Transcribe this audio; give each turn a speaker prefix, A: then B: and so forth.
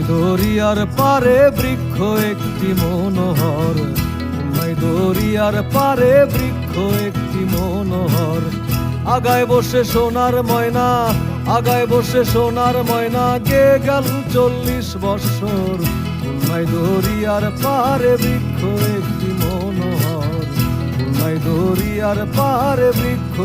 A: উন্মাই দরিয়ার পারে বৃক্ষ একটি মনোহর। উন্মাই দরিয়ার পারে বৃক্ষ একটি মনোহর। আগায় বসে সোনার ময়না, আগায় বসে সোনার ময়না গে গেল চল্লিশ বৎসর? উন্মাই দরিয়ার পারে বৃক্ষ একটি মনোহর। উন্মাই দরিয়ার পারে বৃক্ষ